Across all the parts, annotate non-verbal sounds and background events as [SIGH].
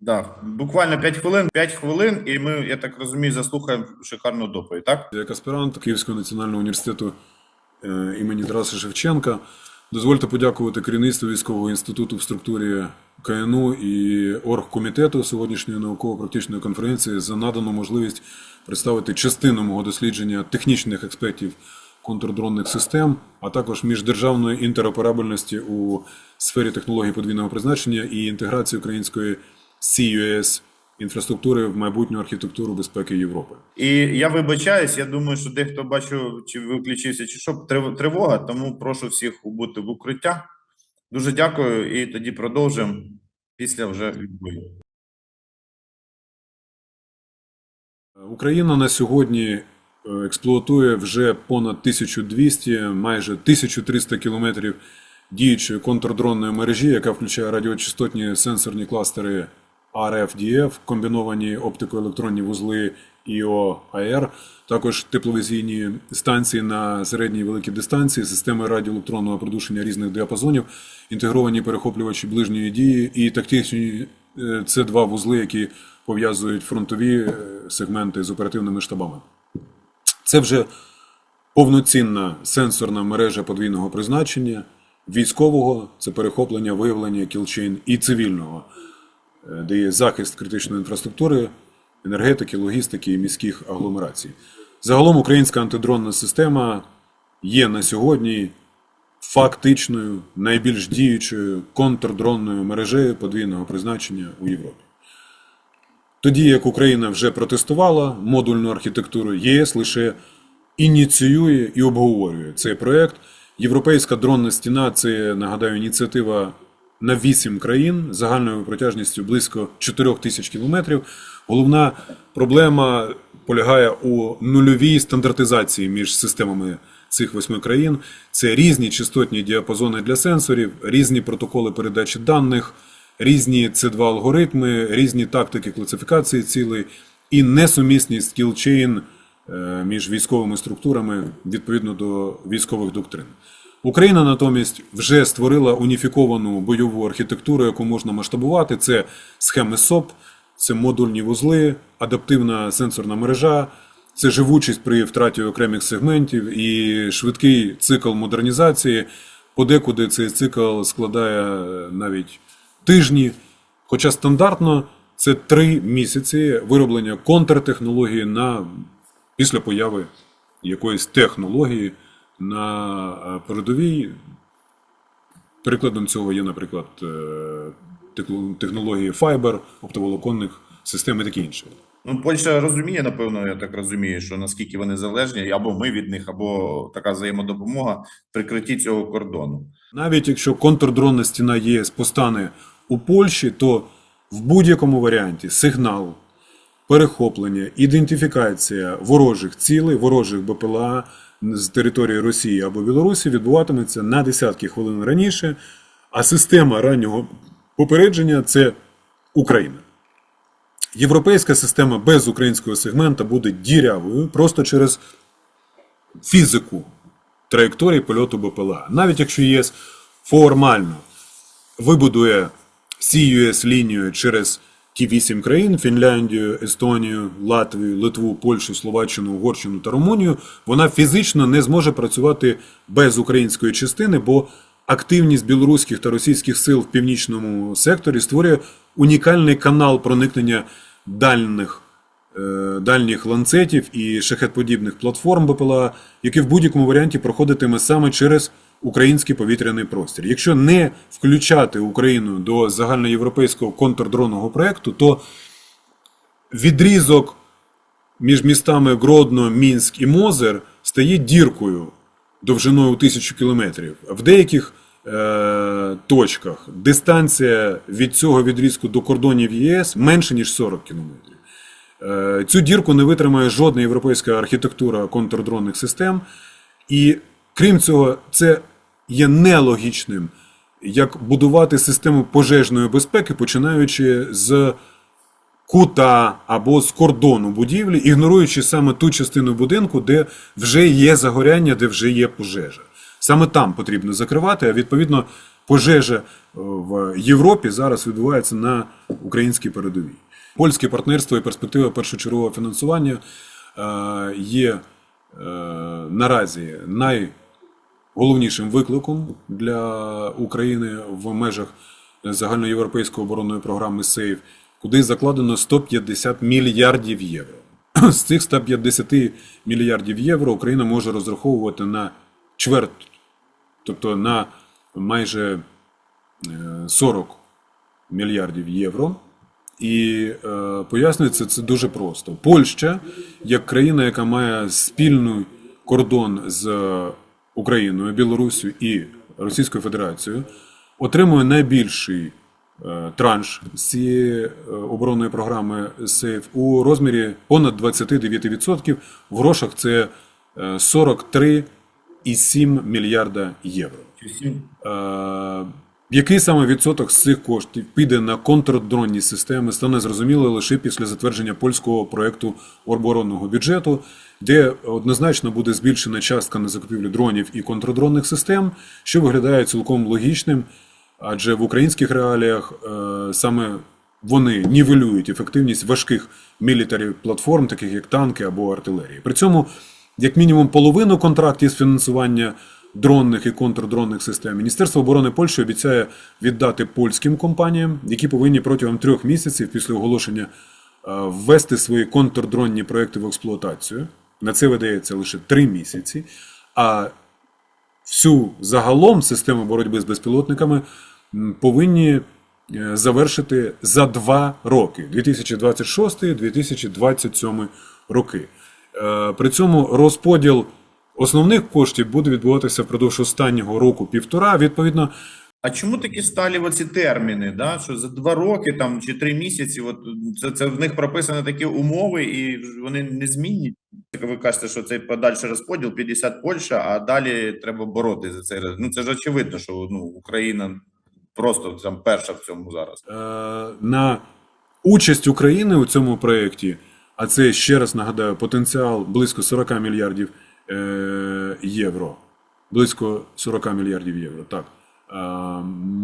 Да, буквально 5 хвилин, 5 хвилин, і ми, я так розумію, заслухаємо шикарну доповідь, так? Як аспірант Київського національного університету е, імені Тараса Шевченка, дозвольте подякувати керівництву військового інституту в структурі КНУ і оргкомітету сьогоднішньої науково-практичної конференції за надану можливість представити частину мого дослідження технічних аспектів контрдронних систем, а також міждержавної інтероперабельності у сфері технологій подвійного призначення і інтеграції української CUS інфраструктури в майбутню архітектуру безпеки Європи. І я вибачаюсь, я думаю, що дехто бачу, чи виключився, чи що трив- тривога, тому прошу всіх бути в укриття. Дуже дякую, і тоді продовжимо після вже відбою. Україна на сьогодні е, експлуатує вже понад 1200, майже 1300 кілометрів діючої контрдронної мережі, яка включає радіочастотні сенсорні кластери RF-DF, комбіновані оптико-електронні вузли IO-AR, також тепловізійні станції на середній і великій дистанції, системи радіоелектронного придушення різних діапазонів, інтегровані перехоплювачі ближньої дії і тактичні е, це два вузли, які пов'язують фронтові е, сегменти з оперативними штабами. Це вже повноцінна сенсорна мережа подвійного призначення, військового це перехоплення, виявлення кілчейн і цивільного, де є захист критичної інфраструктури, енергетики, логістики і міських агломерацій. Загалом українська антидронна система є на сьогодні фактичною найбільш діючою контрдронною мережею подвійного призначення у Європі. Тоді як Україна вже протестувала модульну архітектуру, ЄС лише ініціює і обговорює цей проект. Європейська дронна стіна це, нагадаю, ініціатива на 8 країн загальною протяжністю близько 4 тисяч кілометрів. Головна проблема полягає у нульовій стандартизації між системами цих восьми країн. Це різні частотні діапазони для сенсорів, різні протоколи передачі даних, різні C2 алгоритми, різні тактики класифікації цілей і несумісність кілчейн е, між військовими структурами відповідно до військових доктрин. Україна натомість вже створила уніфіковану бойову архітектуру, яку можна масштабувати. Це схеми СОП, це модульні вузли, адаптивна сенсорна мережа, це живучість при втраті окремих сегментів і швидкий цикл модернізації. Подекуди цей цикл складає навіть тижні. Хоча стандартно це три місяці вироблення контртехнології на після появи якоїсь технології на е, передовій. Прикладом цього є, наприклад, е, технології Fiber, оптоволоконних систем і таке інше. Ну, Польща розуміє, напевно, я так розумію, що наскільки вони залежні, або ми від них, або така взаємодопомога прикритті цього кордону. Навіть якщо контрдронна стіна ЄС постане у Польщі, то в будь-якому варіанті сигнал, перехоплення, ідентифікація ворожих цілей, ворожих БПЛА з території Росії або Білорусі відбуватиметься на десятки хвилин раніше, а система раннього попередження це Україна. Європейська система без українського сегмента буде дірявою просто через фізику траєкторії польоту БПЛА. Навіть якщо ЄС формально вибудує CUS лінію через ті вісім країн Фінляндію, Естонію, Латвію, Литву, Польщу, Словаччину, Угорщину та Румунію, вона фізично не зможе працювати без української частини, бо активність білоруських та російських сил в північному секторі створює унікальний канал проникнення дальних е, дальніх ланцетів і шахетподібних платформ БПЛА, які в будь-якому варіанті проходитиме саме через український повітряний простір. Якщо не включати Україну до загальноєвропейського контрдронного проекту, то відрізок між містами Гродно, Мінськ і Мозер стає діркою довжиною у тисячу кілометрів. В деяких е, точках дистанція від цього відрізку до кордонів ЄС менше ніж 40 кілометрів. Е, Цю дірку не витримає жодна європейська архітектура контрдронних систем. І крім цього, це є нелогічним, як будувати систему пожежної безпеки, починаючи з кута або з кордону будівлі, ігноруючи саме ту частину будинку, де вже є загоряння, де вже є пожежа. Саме там потрібно закривати, а відповідно пожежа е, в Європі зараз відбувається на українській передовій. Польське партнерство і перспектива першочергового фінансування е, є е, наразі найголовнішим викликом для України в межах загальноєвропейської оборонної програми СЕЙФ, куди закладено 150 мільярдів євро. [CLEARS THROAT] З цих 150 мільярдів євро Україна може розраховувати на чверть, тобто на майже е, 40 мільярдів євро. І е, пояснюється це дуже просто. Польща, як країна, яка має спільний кордон з Україною, Білоруссю і Російською Федерацією, отримує найбільший е, транш з цієї е, оборонної програми СЕЙФ у розмірі понад 29%. В грошах це е, 43,7 мільярда євро. Який саме відсоток з цих коштів піде на контрдронні системи, стане зрозуміло лише після затвердження польського проекту оборонного бюджету, де однозначно буде збільшена частка на закупівлю дронів і контрдронних систем, що виглядає цілком логічним, адже в українських реаліях е, саме вони нівелюють ефективність важких мілітарі платформ, таких як танки або артилерії. При цьому, як мінімум, половину контрактів з фінансування дронних і контрдронних систем Міністерство оборони Польщі обіцяє віддати польським компаніям, які повинні протягом трьох місяців після оголошення е, ввести свої контрдронні проекти в експлуатацію. На це видається лише три місяці. А всю загалом систему боротьби з безпілотниками повинні е, завершити за два роки 2026-2027 роки. Е, При цьому розподіл основних коштів буде відбуватися впродовж останнього року півтора. Відповідно, А чому такі сталі оці терміни? Да? Що за два роки там чи три місяці? От це, це в них прописані такі умови, і вони незмінні. Як ви кажете, що цей подальший розподіл 50 Польща, а далі треба боротися за цей роз- Ну це ж очевидно, що ну Україна просто там перша в цьому зараз. е, на участь України у цьому проєкті, а це ще раз нагадаю, потенціал близько 40 мільярдів євро. Близько 40 мільярдів євро, так. Е,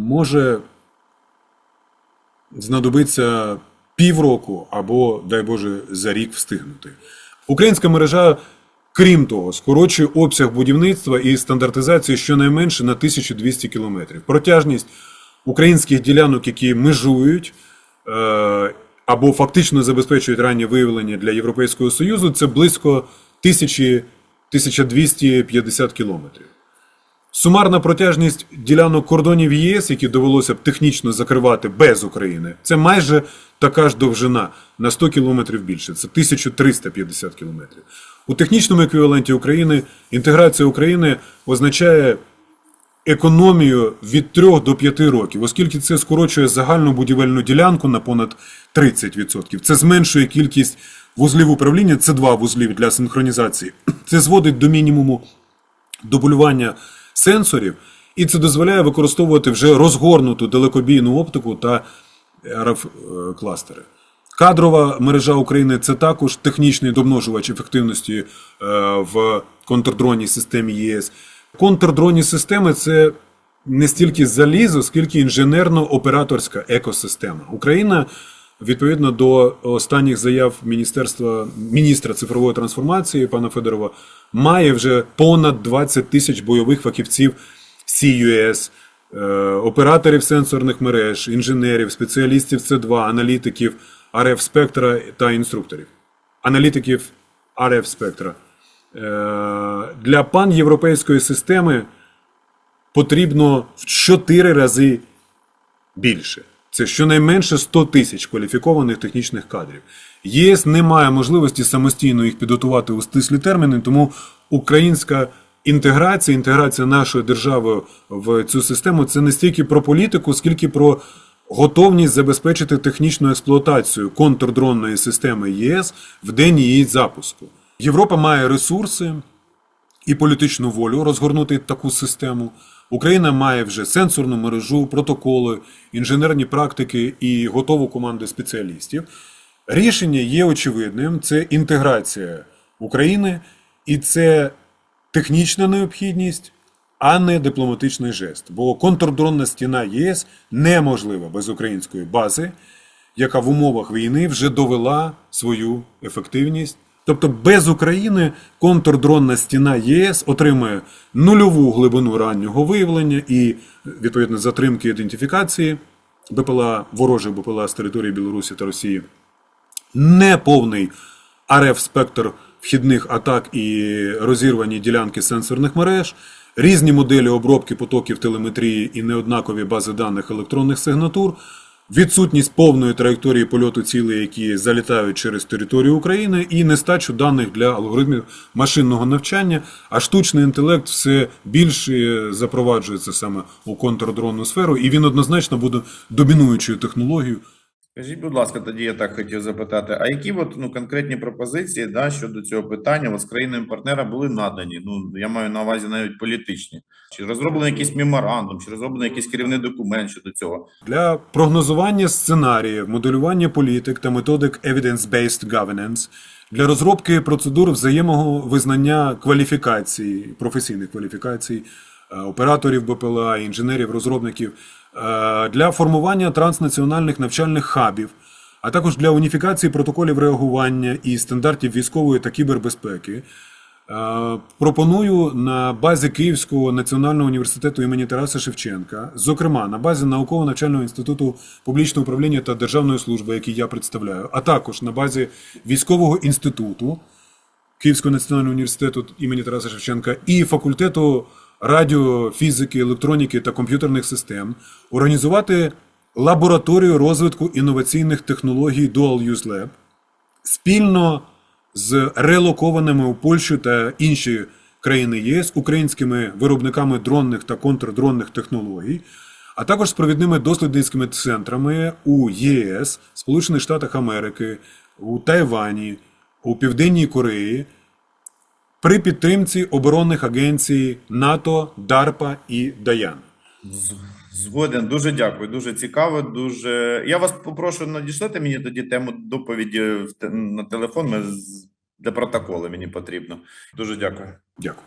може знадобиться півроку або, дай Боже, за рік встигнути. Українська мережа, крім того, скорочує обсяг будівництва і стандартизації щонайменше на 1200 кілометрів. Протяжність українських ділянок, які межують е, або фактично забезпечують раннє виявлення для Європейського Союзу, це близько 1000 1250 кілометрів. Сумарна протяжність ділянок кордонів ЄС, які довелося б технічно закривати без України, це майже така ж довжина на 100 кілометрів більше. Це 1350 кілометрів. У технічному еквіваленті України інтеграція України означає економію від 3 до 5 років, оскільки це скорочує загальну будівельну ділянку на понад 30%. Це зменшує кількість вузлів управління, це два вузлів для синхронізації. [CLEARS THROAT] Це зводить до мінімуму дублювання сенсорів, і це дозволяє використовувати вже розгорнуту далекобійну оптику та rf кластери. Кадрова мережа України це також технічний домножувач ефективності е, в контрдронній системі ЄС. Контрдронні системи це не стільки залізо, скільки інженерно-операторська екосистема. Україна, відповідно до останніх заяв Міністерства міністра цифрової трансформації пана Федорова, має вже понад 20 тисяч бойових фахівців CUS, е, операторів сенсорних мереж, інженерів, спеціалістів С2, аналітиків RF спектра та інструкторів. Аналітиків RF спектра. Для панєвропейської системи потрібно в 4 рази більше. Це щонайменше 100 тисяч кваліфікованих технічних кадрів. ЄС не має можливості самостійно їх підготувати у стислі терміни, тому українська інтеграція, інтеграція нашої держави в цю систему це не стільки про політику, скільки про готовність забезпечити технічну експлуатацію контрдронної системи ЄС в день її запуску. Європа має ресурси, і політичну волю розгорнути таку систему. Україна має вже сенсорну мережу, протоколи, інженерні практики і готову команду спеціалістів. Рішення є очевидним: це інтеграція України, і це технічна необхідність, а не дипломатичний жест. Бо контрдронна стіна ЄС неможлива без української бази, яка в умовах війни вже довела свою ефективність. Тобто без України контрдронна стіна ЄС отримує нульову глибину раннього виявлення і відповідно затримки ідентифікації БПЛА, ворожих БПЛА з території Білорусі та Росії. Неповний РФ спектр вхідних атак і розірвані ділянки сенсорних мереж, різні моделі обробки потоків телеметрії і неоднакові бази даних електронних сигнатур, відсутність повної траєкторії польоту цілей, які залітають через територію України, і нестачу даних для алгоритмів машинного навчання, а штучний інтелект все більше запроваджується саме у контрдронну сферу, і він однозначно буде домінуючою технологією. Скажіть, будь ласка, тоді я так хотів запитати: а які от, ну, конкретні пропозиції да, щодо цього питання от, з країнами партнера були надані? Ну я маю на увазі навіть політичні. Чи розроблений якийсь меморандум, чи розроблений якийсь керівний документ щодо цього? Для прогнозування сценаріїв, моделювання політик та методик evidence-based governance, для розробки процедур взаємного визнання кваліфікацій, професійних кваліфікацій, е, операторів БПЛА, інженерів, розробників, для формування транснаціональних навчальних хабів, а також для уніфікації протоколів реагування і стандартів військової та кібербезпеки. Е, Пропоную на базі Київського національного університету імені Тараса Шевченка, зокрема на базі науково-навчального інституту публічного управління та державної служби, який я представляю, а також на базі військового інституту Київського національного університету імені Тараса Шевченка і факультету радіофізики, електроніки та комп'ютерних систем організувати лабораторію розвитку інноваційних технологій Dual Use Lab спільно з релокованими у Польщу та інші країни ЄС українськими виробниками дронних та контрдронних технологій, а також з провідними дослідницькими центрами у ЄС, Сполучених Штатах Америки, у Тайвані, у Південній Кореї при підтримці оборонних агенцій НАТО, ДАРПА і ДАЯН. Згоден, дуже дякую, дуже цікаво. Дуже я вас попрошу надішлити мені тоді тему доповіді на телефон. Ми для протоколу мені потрібно. Дуже дякую. Дякую.